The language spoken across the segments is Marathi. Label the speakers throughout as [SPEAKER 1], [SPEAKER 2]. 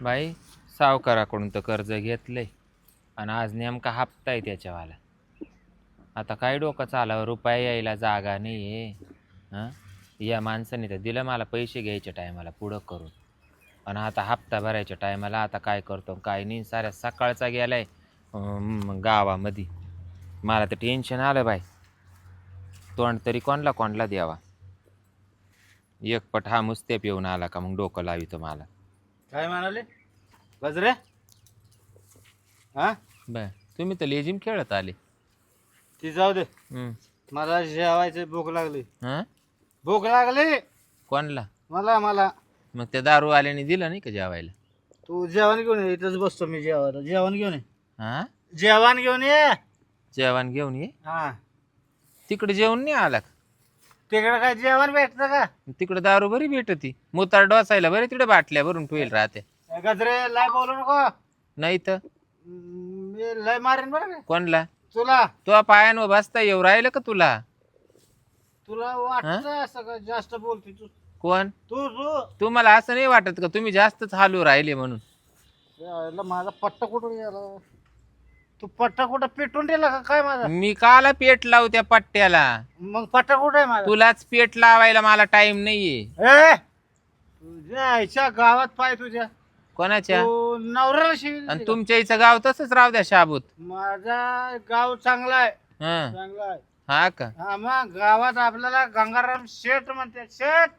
[SPEAKER 1] बाई सावकाराकडून तर कर्ज घेतलंय. आणि आज नेमका हप्ता आहे त्याच्यावाला. आता काय डोकं चालावं? रुपये यायला जागा नाही आहे हां? या माणसाने तर दिलं मला पैसे घ्यायच्या टायमाला पुढं करून. आणि आता हप्ता भरायच्या टायमाला आता काय करतो काय नाही? साऱ्या सकाळचा गेलाय गावामध्ये. मला तर टेन्शन आलं बाई. तोंड तरी कोणला कोणला द्यावा? एक पट हा मुस्तेप येऊन आला का मग डोकं लावितो मला.
[SPEAKER 2] काय म्हणाले? गजरे हा?
[SPEAKER 1] बर. तुम्ही तर लेजिम खेळत आले.
[SPEAKER 2] ती जाऊ दे. मला जेवायची भूक लागली.
[SPEAKER 1] हं?
[SPEAKER 2] भूक लागली?
[SPEAKER 1] कोणला?
[SPEAKER 2] मला मला.
[SPEAKER 1] मग त्या दारू आल्याने दिलं नाही का जेवायला?
[SPEAKER 2] तू जेवण घेऊन ये इथंच बसतो मी जेवायला. जेवण घेऊन ये.
[SPEAKER 1] हा?
[SPEAKER 2] जेवण घेऊन ये.
[SPEAKER 1] जेवण घेऊन ये?
[SPEAKER 2] हा.
[SPEAKER 1] तिकडे जेवण नाही आला का?
[SPEAKER 2] तिकडे काय जेवण भेटतं का?
[SPEAKER 1] तिकडे दारू बरी भेटती. मुतार डोसायला बरे तिकडे बाटल्या भरून ठेवेल राहते.
[SPEAKER 2] गजरे लय बोलू नको.
[SPEAKER 1] नाही तर?
[SPEAKER 2] हम्म, मी लय मारेन बरं का?
[SPEAKER 1] कोणला?
[SPEAKER 2] तुला.
[SPEAKER 1] तो पायानं बसता येऊ राहिलं का तुला?
[SPEAKER 2] तुला वाटत का जास्त बोलते तू?
[SPEAKER 1] कोण?
[SPEAKER 2] तू तू.
[SPEAKER 1] तुम्हाला असं नाही वाटत का तुम्ही जास्तच हालू राहिले म्हणून?
[SPEAKER 2] यायला माझा पट्टा कुठं गेला तू पट्टा कुठं पेटून दिला का? काय माझा?
[SPEAKER 1] मी काला पेट लावू त्या पट्ट्याला.
[SPEAKER 2] मग पट्टा कुठं आहे माझा?
[SPEAKER 1] तुलाच पेट लावायला मला टाइम नाहीये.
[SPEAKER 2] ए! तुझ्या आईच्या गावात पाय तुझ्या.
[SPEAKER 1] कोणाच्या?
[SPEAKER 2] तू नवऱ्याला शिवी
[SPEAKER 1] आणि तुमच्या इथं गाव तसंच राहू द्या शाबूत.
[SPEAKER 2] माझा गाव चांगला आहे.
[SPEAKER 1] हं.
[SPEAKER 2] चांगला आहे.
[SPEAKER 1] हा का?
[SPEAKER 2] हा मग गावात आपल्याला गंगाराम शेठ म्हणते. शेठ!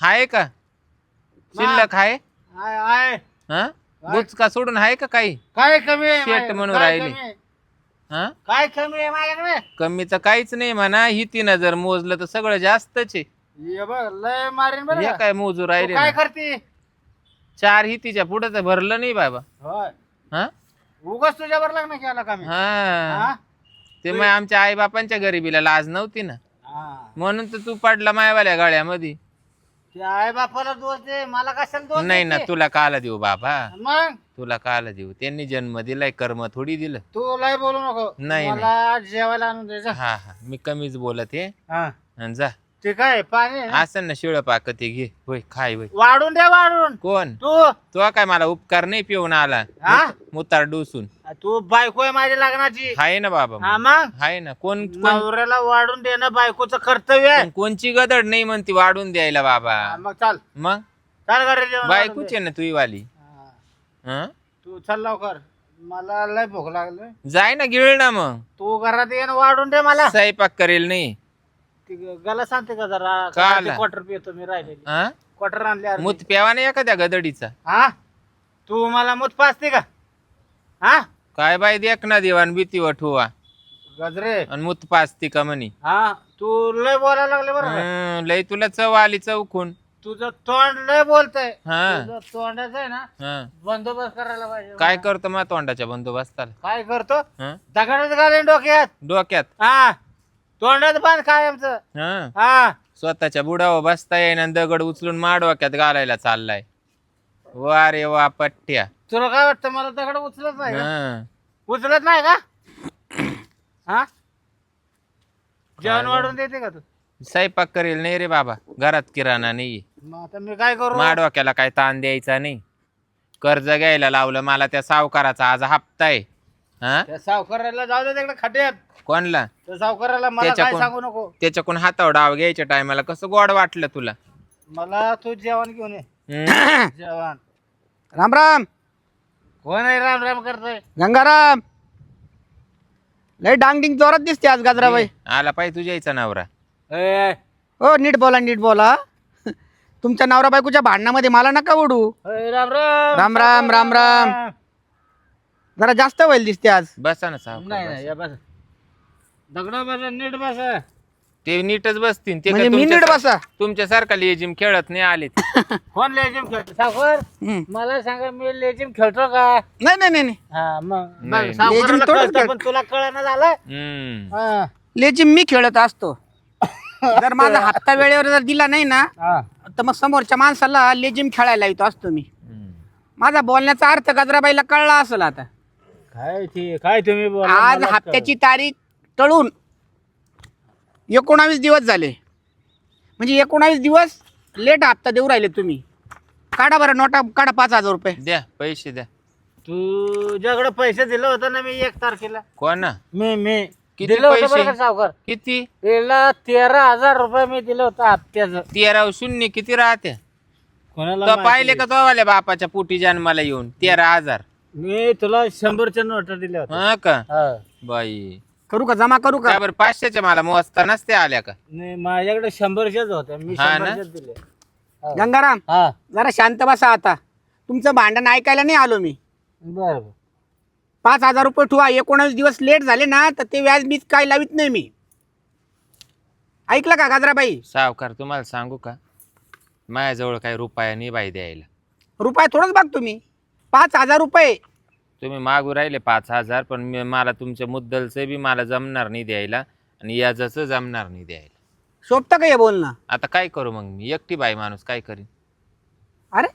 [SPEAKER 1] हाय का? शिल्लक आहे
[SPEAKER 2] आहे आहे
[SPEAKER 1] हा? बुचका सोडून आहे का काही
[SPEAKER 2] काय कमी आहे माझ्याकडे?
[SPEAKER 1] म्हणून
[SPEAKER 2] काय
[SPEAKER 1] राहिले.
[SPEAKER 2] कमी आहे?
[SPEAKER 1] हा
[SPEAKER 2] काय कमी आहे माझ्याकडे
[SPEAKER 1] कमीचं काहीच नाही म्हणा ही तिनं जर मोजलं तर सगळं जास्तच आहे
[SPEAKER 2] बघ लय मारीन बरं
[SPEAKER 1] हे
[SPEAKER 2] का?
[SPEAKER 1] काय मोजू
[SPEAKER 2] तू
[SPEAKER 1] राहिले
[SPEAKER 2] काय
[SPEAKER 1] ना.
[SPEAKER 2] करते
[SPEAKER 1] चार ही तिच्या पुढे तर भरलं नाही बाबा
[SPEAKER 2] होय
[SPEAKER 1] हा
[SPEAKER 2] उगाच तुझ्यावर लग्न केलं का मी
[SPEAKER 1] हा
[SPEAKER 2] हा?
[SPEAKER 1] ते मग आमच्या आई बापांच्या गरिबीला लाज नव्हती ना
[SPEAKER 2] हा.
[SPEAKER 1] म्हणून तर तू पडला मायवाल्या गाड्यामध्ये
[SPEAKER 2] ते आई बापाला दोष दे मला कशाला दोष
[SPEAKER 1] नाही ना
[SPEAKER 2] देते?
[SPEAKER 1] तुला काला देऊ बाबा?
[SPEAKER 2] मग?
[SPEAKER 1] तुला काला देऊ? त्यांनी जन्म दिलाय कर्म थोडी दिलं.
[SPEAKER 2] तू लय बोलू नको.
[SPEAKER 1] नाही,
[SPEAKER 2] मला जेवायला आणून दे जा.
[SPEAKER 1] हा हा. मी कमीच बोलत. हे
[SPEAKER 2] हा.
[SPEAKER 1] आणि जा.
[SPEAKER 2] ते काय पाणी आहे?
[SPEAKER 1] असं ना शिळ पाक ते घे. होय खाय होय.
[SPEAKER 2] वाढून दे वाढून.
[SPEAKER 1] कोण?
[SPEAKER 2] तू.
[SPEAKER 1] तो काय मला उपकार नाही पिऊन आला.
[SPEAKER 2] हा?
[SPEAKER 1] मुतार डोसून.
[SPEAKER 2] तू बायको आहे माझ्या लग्नाची.
[SPEAKER 1] हाय ना बाबा
[SPEAKER 2] हा मग.
[SPEAKER 1] हाय ना. कोण कोण-
[SPEAKER 2] नवऱ्याला वाढून देणं बायकोचं कर्तव्य आहे.
[SPEAKER 1] कोणची गदड नाही म्हणती वाढून द्यायला बाबा.
[SPEAKER 2] हा, मग चाल.
[SPEAKER 1] मग?
[SPEAKER 2] चाल घरी जेवण वाढून
[SPEAKER 1] बायकोच
[SPEAKER 2] दे.
[SPEAKER 1] आहे ना तुही वाली.
[SPEAKER 2] हा.
[SPEAKER 1] हं?
[SPEAKER 2] तू चल लवकर. मला लय भूक लागली.
[SPEAKER 1] जाय ना गिळ ना मग.
[SPEAKER 2] तू घरात ये न वाढून दे मला.
[SPEAKER 1] स्वयंपाक करेल नाही.
[SPEAKER 2] ती गला सांगते का जरा?
[SPEAKER 1] का आला?
[SPEAKER 2] क्वार्टर पितो मी राहिलेली.
[SPEAKER 1] हा?
[SPEAKER 2] क्वार्टर आणले अर्धी.
[SPEAKER 1] मूत प्यावा नाही एखाद्या गदडीचा?
[SPEAKER 2] हा? तू मला मूत पाचते का? हा?
[SPEAKER 1] काय बाय देख ना दिवाण भीती वठुवा
[SPEAKER 2] गजरे.
[SPEAKER 1] आणि मूत पाचती का म्हणी?
[SPEAKER 2] हा? तू लय बोलायला लागले बरं. का?
[SPEAKER 1] हं, लय तुला चव आली चौकून.
[SPEAKER 2] तुझं तोंड लय बोलतय.
[SPEAKER 1] हा.
[SPEAKER 2] तुझं तोंडाचं आहे ना
[SPEAKER 1] हं.
[SPEAKER 2] बंदोबस्त करायला पाहिजे.
[SPEAKER 1] काय करतो मा तोंडाच्या बंदोबस्ताला?
[SPEAKER 2] काय करतो?
[SPEAKER 1] हं?
[SPEAKER 2] दगडच घालेन डोक्यात.
[SPEAKER 1] डोक्यात?
[SPEAKER 2] हा. तोंडात बांध काय आमचं
[SPEAKER 1] हं.
[SPEAKER 2] हा.
[SPEAKER 1] स्वतःच्या बुडावर बसता येईन दगड उचलून माडवाक्यात घालायला चाललाय. वा रे वा पट्ट्या
[SPEAKER 2] तुला काय वाटतं मला दगड उचलत नाही का?
[SPEAKER 1] हं.
[SPEAKER 2] उचलत नाही का? हा? जेवण वाढून देते का तू?
[SPEAKER 1] स्वयंपाक करेल नाही रे बाबा. घरात किराणा नाही
[SPEAKER 2] मग आता मी काय करू?
[SPEAKER 1] माडवाक्याला काय ताण द्यायचा नाही. कर्ज घ्यायला लावलं मला त्या सावकाराचा आज हप्ता आहे. हा?
[SPEAKER 2] त्या सावकाराला जाऊ दे तिकडे खड्यात
[SPEAKER 1] कोणला?
[SPEAKER 2] त्या सावकाराला मला काय सांगू नको.
[SPEAKER 1] त्याच्याकडून हातावर डाव घ्यायच्या टायमाला. कसं गोड वाटलं तुला?
[SPEAKER 2] मला तू जेवण घेऊन ये? जेवण.
[SPEAKER 3] राम राम.
[SPEAKER 2] कोण आहे राम राम करतोय?
[SPEAKER 3] गंगाराम. लय डांगडिंग जोरात दिसते आज गाजराबाई.
[SPEAKER 1] आला पाहिजे तुझ्या आईचा नवरा.
[SPEAKER 2] ए,
[SPEAKER 3] हो नीट बोला नीट बोला. तुमच्या नवरा बायकोच्या भांडणामध्ये मला नका उडू
[SPEAKER 2] ए, राम राम.
[SPEAKER 3] राम राम राम राम. जरा जास्त वेळ दिसते आज.
[SPEAKER 1] बसा ना सावकार
[SPEAKER 2] नाही नाही या बस. दगड बसा नीट बसा.
[SPEAKER 1] ते नीटच बसतील ते
[SPEAKER 3] म्हणजे
[SPEAKER 1] काय
[SPEAKER 3] मी नीट
[SPEAKER 1] तुमच्या-
[SPEAKER 3] बसा.
[SPEAKER 1] तुमच्यासारखा लेजिम खेळत नाही आले
[SPEAKER 2] कोण लेजिम खेळतो?
[SPEAKER 3] हम्म.
[SPEAKER 2] मला सांगा मी लेजिम खेळतो का?
[SPEAKER 3] नाही नाही नाही नाही.
[SPEAKER 2] हा मग
[SPEAKER 1] नाही.
[SPEAKER 2] बघ, सावकाराला
[SPEAKER 3] लेझीम थोडंच
[SPEAKER 2] कळतं,
[SPEAKER 3] खेळ-
[SPEAKER 2] पण तुला कळना झालं?
[SPEAKER 1] हम्म.
[SPEAKER 2] हा,
[SPEAKER 3] लेजिम मी खेळत असतो. जर माझा हप्ता वेळेवर जर दिला नाही ना
[SPEAKER 2] हा.
[SPEAKER 3] तर मग समोरच्या माणसाला लेजिम खेळायला येतो असतो मी.
[SPEAKER 1] हम्म.
[SPEAKER 3] माझा बोलण्याचा अर्थ गजराबाईला कळला असेल आता.
[SPEAKER 2] काय ते काय तुम्ही बोला
[SPEAKER 3] आज
[SPEAKER 2] मलाच
[SPEAKER 3] हप्त्याची तारीख टळून एकोणावीस दिवस झाले. म्हणजे एकोणावीस दिवस लेट हप्ता देऊ राहिले तुम्ही. काढा बरं नोटा काढा पाच हजार रुपये.
[SPEAKER 1] द्या पैसे द्या.
[SPEAKER 2] तुझ्याकडे पैसे दिले होते ना मी एक तारखेला?
[SPEAKER 1] कोण?
[SPEAKER 2] मी मी.
[SPEAKER 1] किती
[SPEAKER 2] दिले होते
[SPEAKER 1] पैसे?
[SPEAKER 2] बरं का सावकार?
[SPEAKER 1] किती?
[SPEAKER 2] तिला तेरा हजार रुपये मी दिले होते हप्त्याचं.
[SPEAKER 1] तेरा शून्य किती राहते?
[SPEAKER 2] कोणाला
[SPEAKER 1] तो
[SPEAKER 2] माहिती?
[SPEAKER 1] पाहिले का तो वाल्या बापाच्या पोटी जन्माला येऊन? तेरा हजार.
[SPEAKER 2] मी तुला शंभरच्या नोटा दिल्या होत्या.
[SPEAKER 1] हा का?
[SPEAKER 2] हा.
[SPEAKER 1] बाई.
[SPEAKER 3] करू का? जमा करू का?
[SPEAKER 1] बरं पाचशेच्या मला मोजता नसते आल्या का?
[SPEAKER 2] नाही माझ्याकडे शंभरच्याच होत्या. मी
[SPEAKER 1] हा ना?
[SPEAKER 2] शंभरच्याच दिले हा.
[SPEAKER 3] गंगाराम
[SPEAKER 2] हा.
[SPEAKER 3] जरा शांत बसा आता. तुमचं भांडण ऐकायला नाही आलो मी.
[SPEAKER 2] बर बर.
[SPEAKER 3] पाच हजार रुपये ठेवा. एकोणावीस दिवस लेट झाले ना तर ते व्याज बीज काय लावित नाही मी. ऐकलं का गाजराबाई?
[SPEAKER 1] सावकार तुम्हाला सांगू का? माझ्याजवळ काही रुपया नाही बाई द्यायला.
[SPEAKER 3] रुपये थोडंच बघ तुम्ही पाच हजार रुपये.
[SPEAKER 1] तुम्ही मागू राहिले पाच हजार पण मी मला तुमच्या मुद्दलचं बी मला जमणार नाही द्यायला आणि याचं जमणार नाही द्यायला.
[SPEAKER 3] शोभतं का हे बोलणं?
[SPEAKER 1] आता काय करू मग मी? एकटी बाई माणूस काय करीन?
[SPEAKER 3] अरे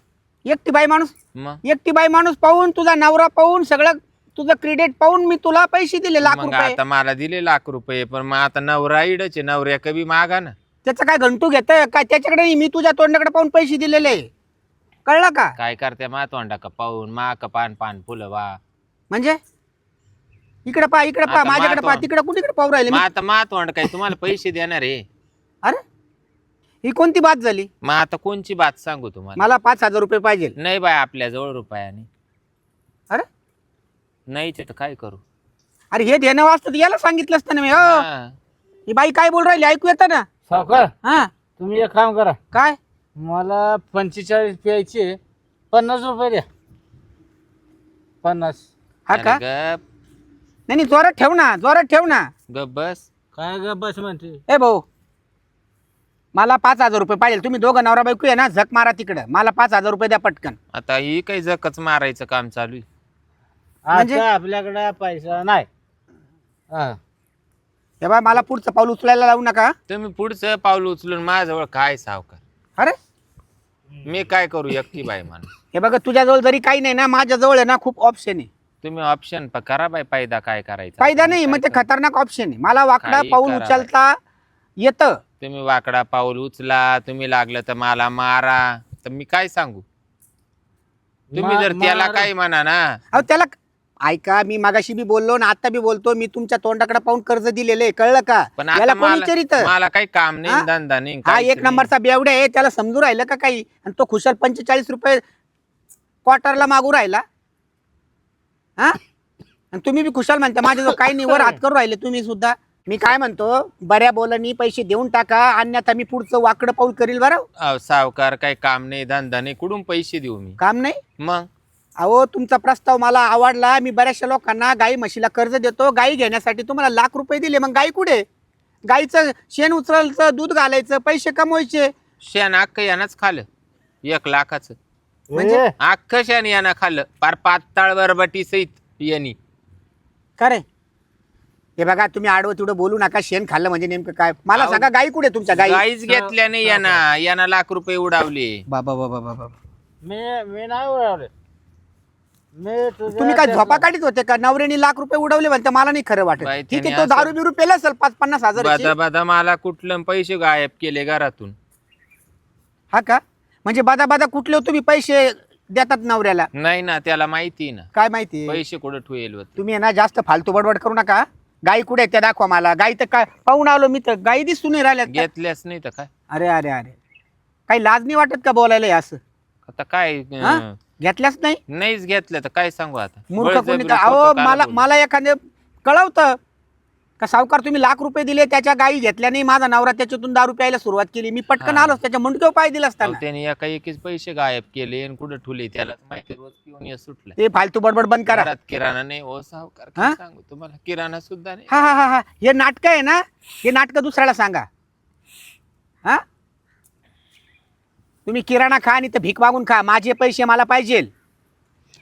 [SPEAKER 3] एकटी बाई माणूस?
[SPEAKER 1] मग?
[SPEAKER 3] एकटी बाई माणूस पाहून तुझा नवरा पाहून सगळं तुझं क्रेडिट पाहून मी तुला पैसे दिले लाख
[SPEAKER 1] मग
[SPEAKER 3] रुपये.
[SPEAKER 1] आता मला दिले लाख रुपये पण मग आता नवरा इडच आहे नवऱ्या कवी मागा ना.
[SPEAKER 3] त्याचं काय घंटू घेत काय त्याच्याकडे नाही मी तुझ्या तोंडाकडे पाहून पैसे दिलेले. कळलं का?
[SPEAKER 1] काय करते मा तोंडा का पाहून मा का पान पान फुलं वा
[SPEAKER 3] म्हणजे? इकडे पहा इकडे पहा
[SPEAKER 1] आता
[SPEAKER 3] माझ्याकडे
[SPEAKER 1] मातो-
[SPEAKER 3] पहा तिकडे कुठे पाहू राहिले मी?
[SPEAKER 1] आता मा तोंड काय तुम्हाला पैसे देणार आहे?
[SPEAKER 3] अरे? ही कोणती बात झाली?
[SPEAKER 1] मग आता कोणची बात सांगू तुम्हाला?
[SPEAKER 3] मला पाच हजार रुपये पाहिजे.
[SPEAKER 1] नाही बाय आपल्या जवळ रुपयाने.
[SPEAKER 3] अरे?
[SPEAKER 1] नाहीच तर काय करू?
[SPEAKER 3] अरे हे देणं वाचतं याला सांगितलं असतं ना मी हो.
[SPEAKER 1] हा.
[SPEAKER 3] ही बाई काय बोल राहिली ऐकू येतं ना?
[SPEAKER 2] सावकार
[SPEAKER 3] हा.
[SPEAKER 2] तुम्ही एक काम करा.
[SPEAKER 3] काय?
[SPEAKER 2] मला पंचेचाळीस प्यायचे. पन्नास रुपये द्या. पन्नास.
[SPEAKER 3] हा का?
[SPEAKER 1] अरे गप.
[SPEAKER 3] नाही नाही जोरात ठेव ना जोरात ठेव ना.
[SPEAKER 1] गप बस.
[SPEAKER 2] काय ग बस म्हणते?
[SPEAKER 3] ए भाऊ मला पाच हजार रुपये पाहिजे. तुम्ही दोघं नवरा बायको आहे ना झक मारा तिकडं. मला पाच हजार रुपये द्या पटकन.
[SPEAKER 1] आता ही काही जकच मारायचं काम चालू आहे.
[SPEAKER 3] म्हणजे?
[SPEAKER 2] आता आपल्याकडे पैसा नाही. हा.
[SPEAKER 3] हे बा मला पुढचं पाऊल उचलायला लावू नका.
[SPEAKER 1] तुम्ही पुढचं पाऊल उचलून माझ्याजवळ काय सावकार?
[SPEAKER 3] अरे?
[SPEAKER 1] मी काय करू एकटी बाई माणूस
[SPEAKER 3] हे बघा तुझ्याजवळ जरी काही नाही ना माझ्याजवळ आहे ना खूप ऑप्शन आहे.
[SPEAKER 1] तुम्ही ऑप्शन करा बाई फायदा काय करायचा?
[SPEAKER 3] फायदा नाही मग ते
[SPEAKER 1] करू?
[SPEAKER 3] खतरनाक ऑप्शन आहे. मला वाकडा
[SPEAKER 1] काही
[SPEAKER 3] पाऊल उचलता येतं.
[SPEAKER 1] तुम्ही वाकडा पाऊल उचला तुम्ही लागलं तर मला मारा. तर मी काय सांगू? तुम्ही
[SPEAKER 2] मा-
[SPEAKER 1] जर त्याला
[SPEAKER 2] मार-
[SPEAKER 1] काय म्हणा ना.
[SPEAKER 3] अहो त्याला ऐका मी मागाशी बी बोललो ना आता बी बोलतो. मी तुमच्या तोंडाकडे पाहून कर्ज दिलेलं आहे कळलं का?
[SPEAKER 1] पण
[SPEAKER 3] याला कोण
[SPEAKER 1] मला
[SPEAKER 3] विचारित?
[SPEAKER 1] मला काही काम
[SPEAKER 3] हा?
[SPEAKER 1] नाही धंदा नाही
[SPEAKER 3] हा
[SPEAKER 1] काहीच
[SPEAKER 3] एक
[SPEAKER 1] नाही.
[SPEAKER 3] नंबरचा बेवडे आहे त्याला समजू राहिलं का काही? आणि तो खुशाल पंचेचाळीस रुपये क्वार्टरला मागू राहिला. हा? आणि तुम्ही बी खुशाल म्हणता माझ्याजवळ काही नाही वर हात करू राहिले तुम्ही सुद्धा. मी काय म्हणतो बऱ्या बोलांनी पैसे देऊन टाका अन्यथा मी पुढचं वाकडं पाऊल करील बरं.
[SPEAKER 1] अहो, सावकार काही काम नाही धंदा नाही कुठून पैसे देऊ मी?
[SPEAKER 3] काम नाही?
[SPEAKER 1] मग?
[SPEAKER 3] अहो तुमचा प्रस्ताव मला आवडला. मी बऱ्याचशा लोकांना गाई म्हशीला कर्ज देतो. गाई घेण्यासाठी तुम्हाला लाख रुपये दिले. मग गाई कुठे? गाईचं शेण उचलायचं दूध घालायचं पैसे कमवायचे.
[SPEAKER 1] शेण अख्खं यानंच खाल्लं एक लाखाचं.
[SPEAKER 3] म्हणजे?
[SPEAKER 1] अख्खं शेण यानं खाल्लं पार पाताळ बरबटी सहित यांनी
[SPEAKER 3] का रे? हे बघा तुम्ही आडवं तिडं बोलू नका. शेण खाल्लं म्हणजे नेमकं काय? मला
[SPEAKER 1] अहो,
[SPEAKER 3] सांगा गाई कुठे तुमच्या गाई?
[SPEAKER 1] गाईच घेतल्या नाही यानं यानं लाख रुपये उडावले.
[SPEAKER 3] बाबा बाबा बाबा.
[SPEAKER 2] मी मी नाही उडवले.
[SPEAKER 3] तुम्ही काय झोपा काढीत होते का? नवऱ्याने लाख रुपये उडवले म्हणते मला नाही खरं वाटत.
[SPEAKER 1] बाई,
[SPEAKER 3] ठीक आहे
[SPEAKER 1] त्याने
[SPEAKER 3] तो दारू बिरू पेला असेल पाच पन्नास हजार
[SPEAKER 1] बदा बदा मला कुठलं पैसे गायब केले घरातून?
[SPEAKER 3] हा का? म्हणजे बादा बादा कुठले तुम्ही पैसे देतात नवऱ्याला?
[SPEAKER 1] नाही ना त्याला माहिती ना.
[SPEAKER 3] काय माहिती?
[SPEAKER 1] पैसे कुठं ठेवेल होते?
[SPEAKER 3] तुम्ही आहे ना जास्त फालतू बडबड करू नका. गाई कुठे आहेत त्या दाखवा मला. गाई तर काय पाहून आलो मी तर. गाई दिसून नाही राहिल्यात का?
[SPEAKER 1] घेतल्याच नाही तर काय?
[SPEAKER 3] अरे अरे अरे. काही लाज नाही वाटत का बोलायला हे असं?
[SPEAKER 1] आता काय
[SPEAKER 3] हा? घेतल्याच नाही?
[SPEAKER 1] नाहीच घेतलं तर काय सांगू आता?
[SPEAKER 3] मूर्ख कोणी तर- अहो
[SPEAKER 1] खोटं काला
[SPEAKER 3] मला
[SPEAKER 1] बोलू.
[SPEAKER 3] मला एखादं कळवतं. का सावकार तुम्ही लाख रुपये दिले त्याच्या गाई घेतल्या नाही माझा नवरा त्याच्यातून दारू प्यायला सुरुवात केली. मी पटकन
[SPEAKER 1] हा.
[SPEAKER 3] आलो त्याच्या मुंडक्यावर पाय दिला
[SPEAKER 1] अहो,
[SPEAKER 3] असताना
[SPEAKER 1] त्याने एका एकीच पैसे गायब केले आणि कुठं ठुले त्याला? माहिती रोज पिऊन ये
[SPEAKER 3] ते फालतू बडबड बंद करा.
[SPEAKER 1] घरात किराणा नाही. ओ सावकार
[SPEAKER 3] हा?
[SPEAKER 1] काय सांगू तुम्हाला? किराणा सुद्धा नाही.
[SPEAKER 3] हा हा हा हा. हे नाटक आहे ना? हे नाटक दुसऱ्याला सांगा. हा? तुम्ही किराणा खा आणि तर भीक मागून खा. माझे पैसे मला पाहिजे.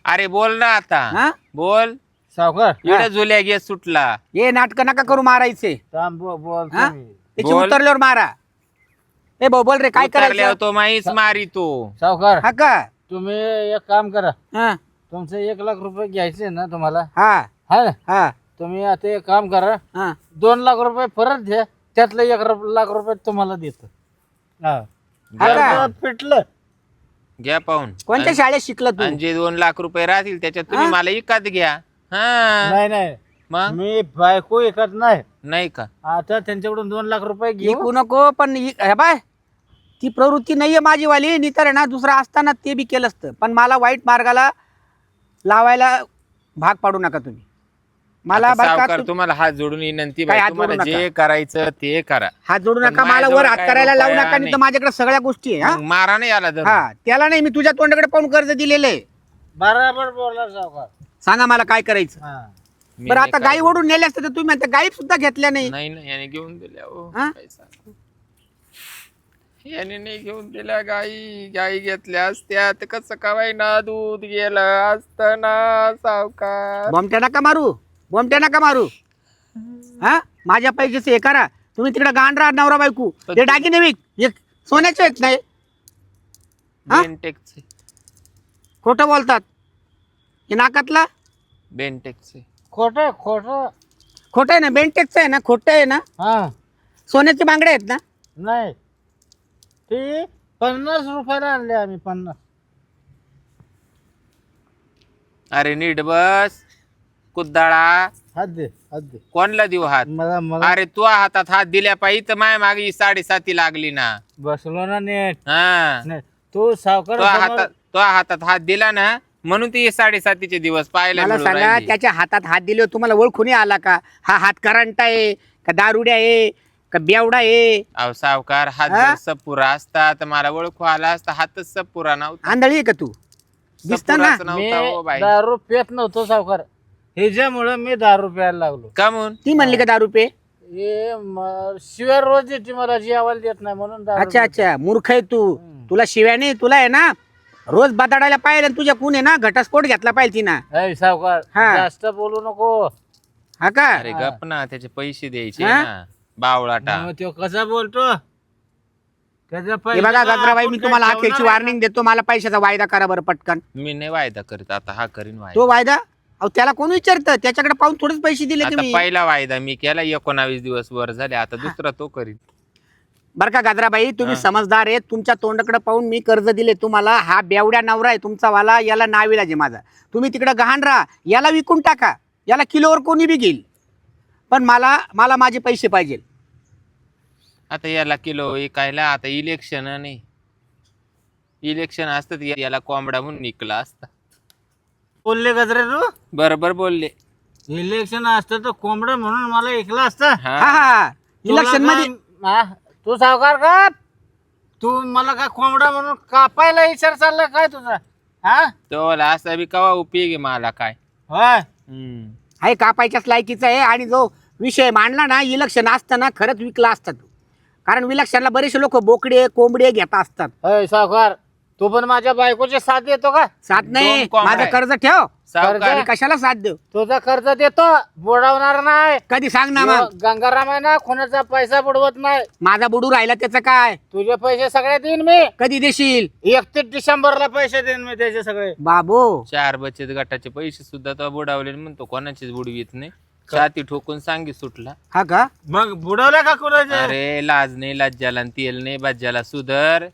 [SPEAKER 1] अरे बोल ना आता.
[SPEAKER 3] हा?
[SPEAKER 1] बोल.
[SPEAKER 2] सावकार
[SPEAKER 1] इकडे जुल्या गे सुटला.
[SPEAKER 3] हे नाटक नका करू मारायचे.
[SPEAKER 2] थांब बो- बोलतो
[SPEAKER 3] हा?
[SPEAKER 2] मी.
[SPEAKER 3] त्याची
[SPEAKER 1] बोल.
[SPEAKER 3] उतरल्यावर मारा. ए भाऊ बोल रे काय
[SPEAKER 1] उतरल्यावर
[SPEAKER 3] करायचं?
[SPEAKER 1] तो माहीच मारी तो.
[SPEAKER 2] सावकार
[SPEAKER 3] हा का?
[SPEAKER 2] तुम्ही एक काम करा.
[SPEAKER 3] हा.
[SPEAKER 2] तुमचे एक लाख रुपये घ्यायचे ना तुम्हाला?
[SPEAKER 3] हा.
[SPEAKER 2] हा ना?
[SPEAKER 3] हा.
[SPEAKER 2] तुम्ही आता एक काम करा.
[SPEAKER 3] हा.
[SPEAKER 2] दोन लाख रुपये परत द्या. त्यातलं एक रु- लाख रुपये तुम्हाला देतो. हा.
[SPEAKER 3] हा का?
[SPEAKER 2] पिटलं
[SPEAKER 1] घ्या पाहून.
[SPEAKER 3] कोणत्या शाळेत शिकलं तू?
[SPEAKER 1] आणि जे दोन लाख रुपये राहतील त्याच्यात तुम्ही
[SPEAKER 3] हा?
[SPEAKER 1] मला इकत घ्या. हा.
[SPEAKER 2] नाही नाही.
[SPEAKER 1] मग?
[SPEAKER 2] मी बायको ऐकत नाही.
[SPEAKER 1] नाही का?
[SPEAKER 2] आता त्यांच्याकडून दोन लाख रुपये घेऊ.
[SPEAKER 3] ऐकू नको पण इ- हे बाय ती प्रवृत्ती नाहीये माझी वाली नी तर आहे ना दुसरा असताना ते बी केलं असतं. पण मला वाईट मार्गाला लावायला भाग पाडू नका तुम्ही. मला
[SPEAKER 1] आता
[SPEAKER 3] बरं का
[SPEAKER 1] सावकार
[SPEAKER 3] तू-
[SPEAKER 1] तुम्हाला हात जोडून विनंती
[SPEAKER 3] काय
[SPEAKER 1] बाई,
[SPEAKER 3] हात
[SPEAKER 1] तुम्हाला
[SPEAKER 3] जोडू
[SPEAKER 1] जे करायचं ते करा.
[SPEAKER 3] हात जोडू
[SPEAKER 1] पण
[SPEAKER 3] नका मला
[SPEAKER 1] माझ्याजवळ
[SPEAKER 3] वर हात
[SPEAKER 1] काय
[SPEAKER 3] करायला लावू
[SPEAKER 1] रुपया
[SPEAKER 3] नका नाही. तर
[SPEAKER 1] नाही.
[SPEAKER 3] माझ्याकडे सगळ्या गोष्टी आहे हा?
[SPEAKER 1] मग मारा नाही आला तर
[SPEAKER 3] हा त्याला नाही मी तुझ्या तोंडाकडे पाहून कर्ज दिलेलं आहे.
[SPEAKER 2] बराबर बोलला सावकार.
[SPEAKER 3] सांगा मला काय करायचं.
[SPEAKER 2] हा.
[SPEAKER 1] मी
[SPEAKER 3] बरं
[SPEAKER 1] नाही
[SPEAKER 3] आता गाई ओढून नेले असते तर तुम्ही म्हणता गाई सुद्धा घेतल्या नाही.
[SPEAKER 1] नाही नाही याने घेऊन दिल्या हो.
[SPEAKER 3] हा?
[SPEAKER 1] काय सांगू. याने नाही घेऊन दिल्या गाई. गाई घेतल्या असत्या तर कसं कवाय ना दूध गेलं असतं ना सावकार?
[SPEAKER 3] बॉम्बट्या नका मारू. बॉम्बट्या नका मारू. हा? माझ्या पैकीच हे करा. तुम्ही तिकडे गाण राहा नवरा बायकू.
[SPEAKER 1] पण
[SPEAKER 3] ते दागिने विक हे सोन्याचे आहेत नाही. हा?
[SPEAKER 1] बेनटेकचे.
[SPEAKER 3] खोटं बोलतात. हे नाकातला?
[SPEAKER 1] बेनटेकचे.
[SPEAKER 2] खोट खोट.
[SPEAKER 3] खोटं आहे ना? बेंटेक्सचं आहे ना? खोटं आहे ना?
[SPEAKER 2] हा.
[SPEAKER 3] सोन्याचे बांगडे आहेत ना?
[SPEAKER 2] नाही. ते पन्नास रुपयाला आणले आम्ही पन्नास.
[SPEAKER 1] अरे नीट बस. कुद्दाळा.
[SPEAKER 2] हात दे हात दे.
[SPEAKER 1] कोणला देऊ हात?
[SPEAKER 2] मला मला.
[SPEAKER 1] अरे तू हातात हात दिल्या पाहिजे तर माय मागे साडेसाती लागली ना.
[SPEAKER 2] बसलो ना नेट.
[SPEAKER 1] हा.
[SPEAKER 2] नाही तू सावकार
[SPEAKER 1] तो हातात तो हातात हात दिला ना म्हणून ती साडेसातीचे दिवस पाहायला
[SPEAKER 3] मला
[SPEAKER 1] मिळू
[SPEAKER 3] सांगा
[SPEAKER 1] राहिले.
[SPEAKER 3] त्याच्या हातात हात दिले तुम्हाला ओळखून आला का? हा हात करंटा आहे का दारुड्या आहे का बेवडा आहे?
[SPEAKER 1] अहो सावकार हात
[SPEAKER 3] हा?
[SPEAKER 1] जर सपुरा असता तर मला ओळखू आला असता हातच सपुरा नव्हता.
[SPEAKER 3] आंधळी आहे का तू? दिसतं ना?
[SPEAKER 1] सपुराच
[SPEAKER 2] मी
[SPEAKER 1] नव्हता हो बाई.
[SPEAKER 2] दारू पेत नव्हतो सावकार. ह्याच्यामुळे मी दारू प्यायला लागलो.
[SPEAKER 1] का म्हणून
[SPEAKER 3] ती म्हणली का दारू पे
[SPEAKER 2] हे म- शिवाय रोज येते मला जेवायला देत नाही म्हणून दारू
[SPEAKER 3] अच्छा
[SPEAKER 2] पितो.
[SPEAKER 3] अच्छा मूर्ख आहे तू.
[SPEAKER 2] हम्म.
[SPEAKER 3] तुला शिव्याने तुला आहे ना रोज बदाडायला पाहिजे आणि तुझ्या कुण आहे ना घटस्फोट घेतला पाहिजे तिनं.
[SPEAKER 2] ऐ सावकार
[SPEAKER 3] हा.
[SPEAKER 2] जास्त बोलू नको.
[SPEAKER 3] हा का?
[SPEAKER 1] अरे गप ना त्याचे पैसे द्यायचे
[SPEAKER 3] हा?
[SPEAKER 1] ना. बावळाटा.
[SPEAKER 2] मग तो कसा बोलतो? त्याचा
[SPEAKER 3] हे बघा गजराबाई मी तुम्हाला अखेरची
[SPEAKER 2] आहे
[SPEAKER 3] वॉर्निंग देतो मला पैशाचा वायदा करा बरं पटकन.
[SPEAKER 1] मी नाही वायदा करीत आता हा करीन वायदा.
[SPEAKER 3] तो वायदा? अहो त्याला कोण विचारतं? त्याच्याकडे पाहून थोडेच पैसे दिले
[SPEAKER 1] आता
[SPEAKER 3] तुम्ही.
[SPEAKER 1] पहिला वायदा मी केला एकोणावीस दिवस वर झाले. आता दुसरा तो करीन.
[SPEAKER 3] बरं का गाजराबाई तुम्ही
[SPEAKER 1] हा.
[SPEAKER 3] समजदार आहे. तुमच्या तोंडाकडे पाहून मी कर्ज दिले तुम्हाला. हा बेवड्या नवरा आहे तुमचा वाला. याला नाविलाज आहे माझा. तुम्ही तिकडे गहाण राहा. याला विकून टाका. याला किलोवर कोणी बी घेईल. पण मला मला माझे पैसे पाहिजे.
[SPEAKER 1] आता याला किलो विकायला आता इलेक्शन नाही. इलेक्शन असतं तर याला कोंबडा म्हणून निकला असता.
[SPEAKER 2] बोलले गजरे तू?
[SPEAKER 1] बरोबर बोलले.
[SPEAKER 2] इलेक्शन असतं तर कोंबडं म्हणून मला ऐकलं असतं.
[SPEAKER 3] हा.
[SPEAKER 1] हा
[SPEAKER 3] हा
[SPEAKER 2] इलेक्शनमध्ये हा? तू सावकार का? तू मला काय कोंबडा म्हणून कापायला विचार चालला काय तुझा? हा?
[SPEAKER 1] तो वाला असा बी कवा उपयोग आहे मला काय?
[SPEAKER 2] होय
[SPEAKER 1] हम्म.
[SPEAKER 3] आहे कापायच्याच लायकीचा आहे आणि जो विषय मांडला ना इलेक्शन असताना खरंच विकला असता तो. कारण विलक्षणला बरेचसे लोक बोकडे कोंबडे घेता असतात.
[SPEAKER 2] होय सावकार. तू पण माझ्या बायकोचे साथ देतो का?
[SPEAKER 3] साथ नाही.
[SPEAKER 1] दोन कोंबड्या
[SPEAKER 3] माझं
[SPEAKER 1] आहे.
[SPEAKER 3] कर्ज ठेव.
[SPEAKER 1] सावकार.
[SPEAKER 3] कशाला साथ देऊ?
[SPEAKER 2] तुझा कर्ज देतो बुडवणार नाही.
[SPEAKER 3] कधी सांग ना मग.
[SPEAKER 2] गंगाराम आहे ना कोणाचा पैसा बुडवत नाही.
[SPEAKER 3] माझा बुडू राहिला त्याचं काय?
[SPEAKER 2] तुझे पैसे सगळे देईन मी.
[SPEAKER 3] कधी देशील?
[SPEAKER 2] एकतीस डिसेंबरला पैसे देईन मी त्याचे सगळे.
[SPEAKER 3] बाबू.
[SPEAKER 1] चार बचत गटाचे पैसे सुद्धा तो बुडावले आणि म्हणतो कोणाचेच बुडवीत नाही. छाती ठोकून सांगी सुटला.
[SPEAKER 3] हा का?
[SPEAKER 2] मग बुडवलं का कुणाचे?
[SPEAKER 1] अरे लाज नाही लज्जाला आणि तेल नाही बज्जाला सुधर.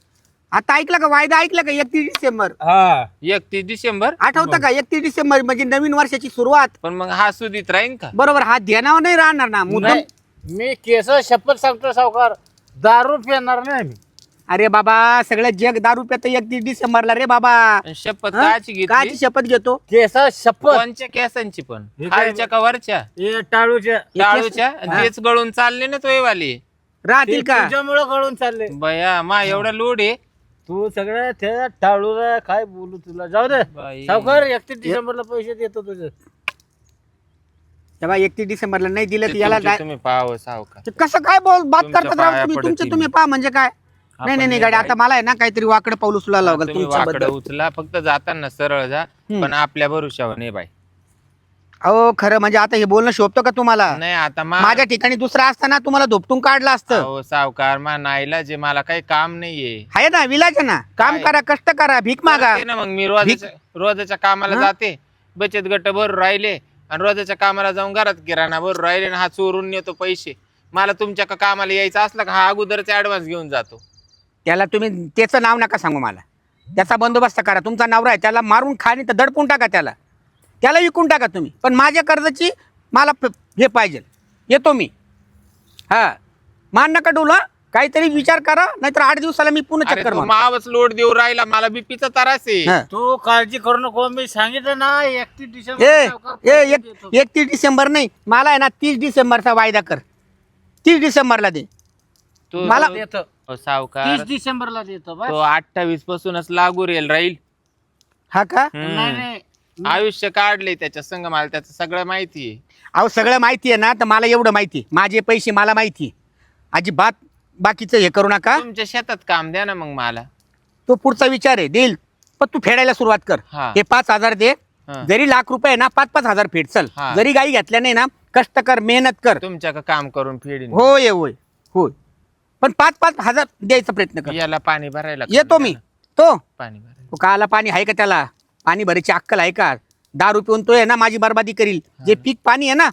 [SPEAKER 3] आता ऐकलं का? वायदा ऐकलं का? एकतीस डिसेंबर.
[SPEAKER 2] हा.
[SPEAKER 1] एकतीस डिसेंबर?
[SPEAKER 3] आठवतं का? एकतीस डिसेंबर म्हणजे नवीन वर्षाची सुरुवात.
[SPEAKER 1] पण मग हा सुधीत राहीन का?
[SPEAKER 3] बरोबर हा ध्यानावर नाही राहणार ना मुद्दाम.
[SPEAKER 2] नाही, मी केस शपथ सांगतो सावकार. दारू पिणार नाही मी.
[SPEAKER 3] अरे बाबा सगळं जग दारू पेत एकतीस डिसेंबरला रे बाबा.
[SPEAKER 1] आणि शपथ
[SPEAKER 3] हा?
[SPEAKER 1] काची
[SPEAKER 3] काची
[SPEAKER 1] घेतली
[SPEAKER 3] शपथ घेतो?
[SPEAKER 2] केस शपथ.
[SPEAKER 1] कोणच्या केसांची पण?
[SPEAKER 2] हे काय-
[SPEAKER 1] खालच्या का वरच्या?
[SPEAKER 2] हे टाळूचे
[SPEAKER 1] टाळूच्या? आणि तेच गळून चालले ना तो वाले
[SPEAKER 3] राहतील का?
[SPEAKER 2] तुझ्यामुळे गळून चालले.
[SPEAKER 1] बया मा एवढा लोड आहे.
[SPEAKER 2] तू सगळं त्या टाळूला काय बोलू तुला? जाऊ दे.
[SPEAKER 1] बाई.
[SPEAKER 2] सावकार एकतीस डिसेंबरला पैसे देतो तुझे.
[SPEAKER 3] तेव्हा एकतीस डिसेंबरला नाही दिलं
[SPEAKER 1] ते
[SPEAKER 3] तर याला
[SPEAKER 1] तुमचे तुम्ही पाहावं सावकार.
[SPEAKER 3] ते कसं काय बोल बात
[SPEAKER 1] तुमच्या
[SPEAKER 3] करतात राव
[SPEAKER 1] पाया
[SPEAKER 3] तुम्ही? तुमचे. तुम्ही पहा म्हणजे काय? नाही नाही नाही गाडी आता मला आहे ना काहीतरी वाकडं पाऊल उचलायला लागेल
[SPEAKER 1] तुम्ही वाकडं
[SPEAKER 3] तुमच्याबद्दल
[SPEAKER 1] उचला फक्त जाताना सरळ जा
[SPEAKER 3] हम्म.
[SPEAKER 1] पण आपल्या भरोशावर नाही बाई.
[SPEAKER 3] अहो खरं म्हणजे आता हे बोलणं शोभतं का तुम्हाला?
[SPEAKER 1] नाही आता मा
[SPEAKER 3] माझ्या ठिकाणी दुसरा असताना तुम्हाला धोपटून काढलं असतं.
[SPEAKER 1] अहो, सावकार मा नाईला जे मला काही काम नाहीये.
[SPEAKER 3] आहे ना विलाज आहे ना? काम
[SPEAKER 1] काय?
[SPEAKER 3] करा कष्ट करा भीक मागा.
[SPEAKER 1] करते ना मग मी रोजाच्या रोजाच्या कामाला
[SPEAKER 3] हा?
[SPEAKER 1] जाते. बचत गट भरून राहिले आणि रोजाच्या कामाला जाऊन घरात किराणा भरून राहिले आणि हा चोरून नेतो पैसे. मला तुमच्या का कामाला यायचं असलं का हा अगोदरचा ऍडव्हान्स घेऊन जातो.
[SPEAKER 3] त्याला तुम्ही त्याचं नाव नका सांगू मला. त्याचा बंदोबस्त करा. तुमचा नवरा आहे त्याला मारून खा नाही तर दडपून टाका त्याला. त्याला विकून टाका तुम्ही. पण माझ्या कर्जाची मला हे पाहिजे. येतो मी. हा. मान नका डोला काहीतरी विचार करा नाहीतर आठ दिवसाला मी पुन्हा
[SPEAKER 1] अरे
[SPEAKER 3] चक्कर
[SPEAKER 1] तू
[SPEAKER 3] मारू.
[SPEAKER 1] मावच लोड देऊ राहिला मला बीपीचा त्रास आहे.
[SPEAKER 3] हा.
[SPEAKER 2] तू काळजी करू नको मी सांगितलं ना एकतीस डिसेंबर
[SPEAKER 3] ए एक. एकतीस डिसेंबर नाही मला आहे ना तीस डिसेंबरचा वायदा कर. तीस डिसेंबरला दे.
[SPEAKER 1] तू
[SPEAKER 3] मला-
[SPEAKER 2] देतो.
[SPEAKER 1] सावकार.
[SPEAKER 2] तीस डिसेंबरला देतो बस.
[SPEAKER 1] तो अठ्ठावीस पासूनच लागू रेल राहील.
[SPEAKER 3] हा का?
[SPEAKER 1] हम्म.
[SPEAKER 2] नाही नाही.
[SPEAKER 1] आयुष्य काढले त्याच्या संग मला त्याचं सगळं माहिती आहे.
[SPEAKER 3] अहो सगळं माहिती आहे ना तर मला एवढं माहिती. माझे पैसे मला माहिती आहे. अजिबात बाकीचं हे करू नका.
[SPEAKER 1] तुमच्या शेतात काम द्या ना मग मला.
[SPEAKER 3] तो पुढचा विचार आहे देईल. पण तू फेडायला सुरुवात कर.
[SPEAKER 1] हा.
[SPEAKER 3] हे पाच हजार दे.
[SPEAKER 1] हा.
[SPEAKER 3] जरी लाख रुपये आहे ना पाच पाच हजार फेड. चल.
[SPEAKER 1] हा.
[SPEAKER 3] जरी गाई घेतल्या नाही ना कष्ट कर मेहनत कर.
[SPEAKER 1] तुमच्या का काम करून फेडीन.
[SPEAKER 3] होय होय होय. पण पाच पाच हजार द्यायचा प्रयत्न कर.
[SPEAKER 1] याला पाणी भरायला
[SPEAKER 3] येतो मी. तो.
[SPEAKER 1] पाणी भरायला.
[SPEAKER 3] तो काला पाणी आहे का त्याला? पाणी भरायची अक्कल आहे का? दारू पिऊन तो आहे ना माझी बर्बादी करील. जे पीक पाणी आहे ना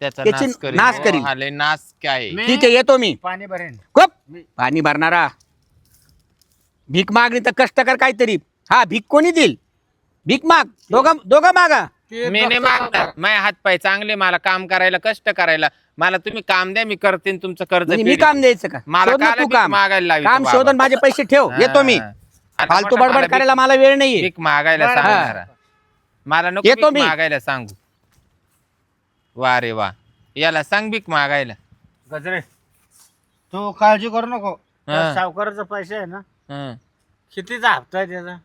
[SPEAKER 1] त्याचा
[SPEAKER 3] त्याची
[SPEAKER 1] नाश करीन.
[SPEAKER 3] नाश
[SPEAKER 1] हो. हा, नाश काय?
[SPEAKER 2] मी
[SPEAKER 3] ठीक आहे येतो मी.
[SPEAKER 2] पाणी भरेन.
[SPEAKER 3] खूप पाणी भरणारा. भीक मागणी तर कष्ट कर काहीतरी. हा भीक कोणी देईल? भीक माग. दोघं दोघं मागा.
[SPEAKER 2] ते
[SPEAKER 1] मी नाही मागणार. माझे हात पाय चांगले मला काम करायला कष्ट करायला. मला तुम्ही काम द्या मी करते आणि तुमचं कर्ज
[SPEAKER 3] म्हणजे मी
[SPEAKER 1] फेडीन.
[SPEAKER 3] काम द्यायचं का?
[SPEAKER 1] मला
[SPEAKER 3] शोध ना
[SPEAKER 1] काला
[SPEAKER 3] तू
[SPEAKER 1] भीक
[SPEAKER 3] काम.
[SPEAKER 1] मागायला लावितो
[SPEAKER 3] काम. शोधून माझे पैसे ठेव. येतो मी.
[SPEAKER 1] आता
[SPEAKER 3] फालतू
[SPEAKER 1] मोठा
[SPEAKER 3] बडबड
[SPEAKER 1] मला
[SPEAKER 3] करायला मला वेळ नाहीये.
[SPEAKER 1] भीक मागायला
[SPEAKER 2] बरं.
[SPEAKER 1] मला नको
[SPEAKER 3] येतो
[SPEAKER 1] भीक
[SPEAKER 3] मी.
[SPEAKER 1] मागायला सांगू. वा रे वा. याला सांग भीक मागायला.
[SPEAKER 2] गजरे तू काळजी करू नको.
[SPEAKER 1] हा.
[SPEAKER 2] सावकाराचा पैसा आहे ना
[SPEAKER 1] हं.
[SPEAKER 2] कितीचा हप्ता आहे त्याचा?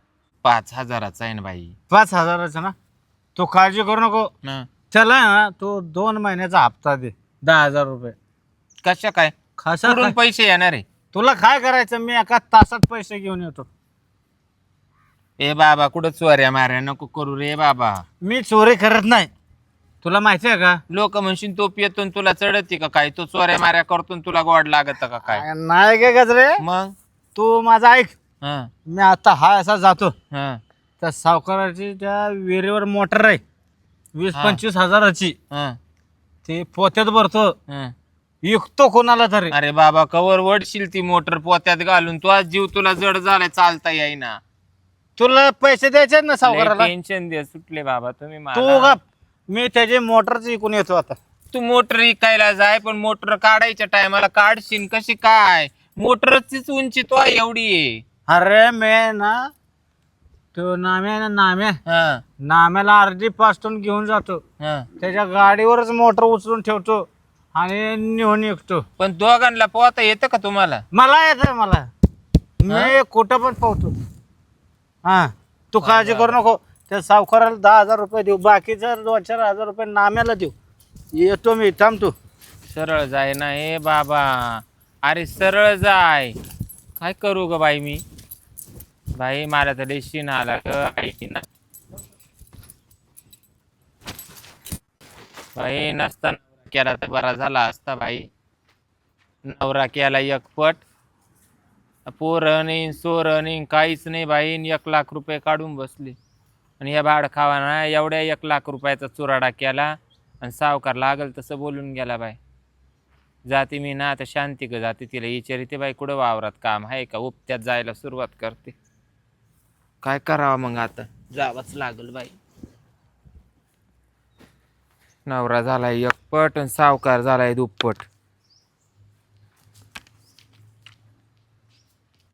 [SPEAKER 1] पाच हजाराचा आहे ना बाई.
[SPEAKER 2] पाच हजाराचा ना? तू काळजी करू नको.
[SPEAKER 1] हं.
[SPEAKER 2] चला ना तू दोन महिन्याचा हप्ता दे. दहा हजार रुपये.
[SPEAKER 1] कशा काय?
[SPEAKER 2] खासा
[SPEAKER 1] कुठून? पैसे येणार आहे.
[SPEAKER 2] तुला काय करायचं? मी एका तासात पैसे घेऊन येतो.
[SPEAKER 1] ए बाबा कुठं चोऱ्या माऱ्या? नको करू रे बाबा.
[SPEAKER 2] मी चोरी करत नाही. तुला माहिती आहे का?
[SPEAKER 1] लोक म्हणशील तो पियतो तुला चढते का काय? तो चोऱ्या माऱ्या करतो तुला गोड लागत का काय?
[SPEAKER 2] नाही गे गजरे.
[SPEAKER 1] मग?
[SPEAKER 2] तू माझा ऐक.
[SPEAKER 1] हं,
[SPEAKER 2] मी आता हा असा जातो.
[SPEAKER 1] हं,
[SPEAKER 2] त्या सावकाराची त्या विहिरीवर मोटर आहे. वीस
[SPEAKER 1] हा.
[SPEAKER 2] पंचवीस हजाराची.
[SPEAKER 1] हं,
[SPEAKER 2] ते पोत्यात भरतो.
[SPEAKER 1] हं.
[SPEAKER 2] विकतो कोणाला तरी.
[SPEAKER 1] अरे बाबा कवर वडशील ती मोटर पोत्यात घालून. तो आज जीव तुला जड झालाय चालता येईना.
[SPEAKER 2] तुला पैसे द्यायचे ना सावकाराला?
[SPEAKER 1] टेन्शन दे सुटले बाबा तुम्ही
[SPEAKER 2] तू
[SPEAKER 1] मला.
[SPEAKER 2] गप मी त्याची मोटरच विकून येतो आता.
[SPEAKER 1] तू मोटर विकायला जाय पण मोटर काढायच्या टायमाला काढशील कशी काय? मोटरचीच उंची तो एवढी. आहे
[SPEAKER 2] अरे मी ना तो नाम्या आहे ना नाम्या.
[SPEAKER 1] हं,
[SPEAKER 2] नाम्याला अर्धी पासून घेऊन जातो.
[SPEAKER 1] हं.
[SPEAKER 2] त्याच्या गाडीवरच मोटर उचलून ठेवतो आणि नेऊन विकतो.
[SPEAKER 1] पण दोघांना पोहता येतं का तुम्हाला?
[SPEAKER 2] मला येत मला. मी कुठं पण पोहतो. हा. तू काळजी करू नको. त्या सावकाराला दहा हजार रुपये देऊ. बाकीचं दोन चार हजार रुपये नाम्याला देऊ. येतो मी. थांब तू.
[SPEAKER 1] सरळ जाय ना हे बाबा. अरे सरळ जाय. काय करू ग बाई मी? बाई मला तर डेशीन आला ग. ना. बाई नसताना केला तर बरा झाला असता बाई. नवरा केला एकपट पोरं नाही सोरं नाही काहीच नाही बाई. एक लाख रुपये काढून बसली. आणि या भाड खावाना एवढ्या एक लाख रुपयाचा चुराडा केला आणि सावकार लागल तसं बोलून गेला बाई. जाते मी ना आता शांती ग जाते तिला विचारिते बाई कुठं वावरात काम आहे का? उपत्यात जायला सुरुवात करते. काय करावं मग आता? जावंच लागल बाई. नवरा झालाय एकपट आणि सावकार झालाय दुप्पट.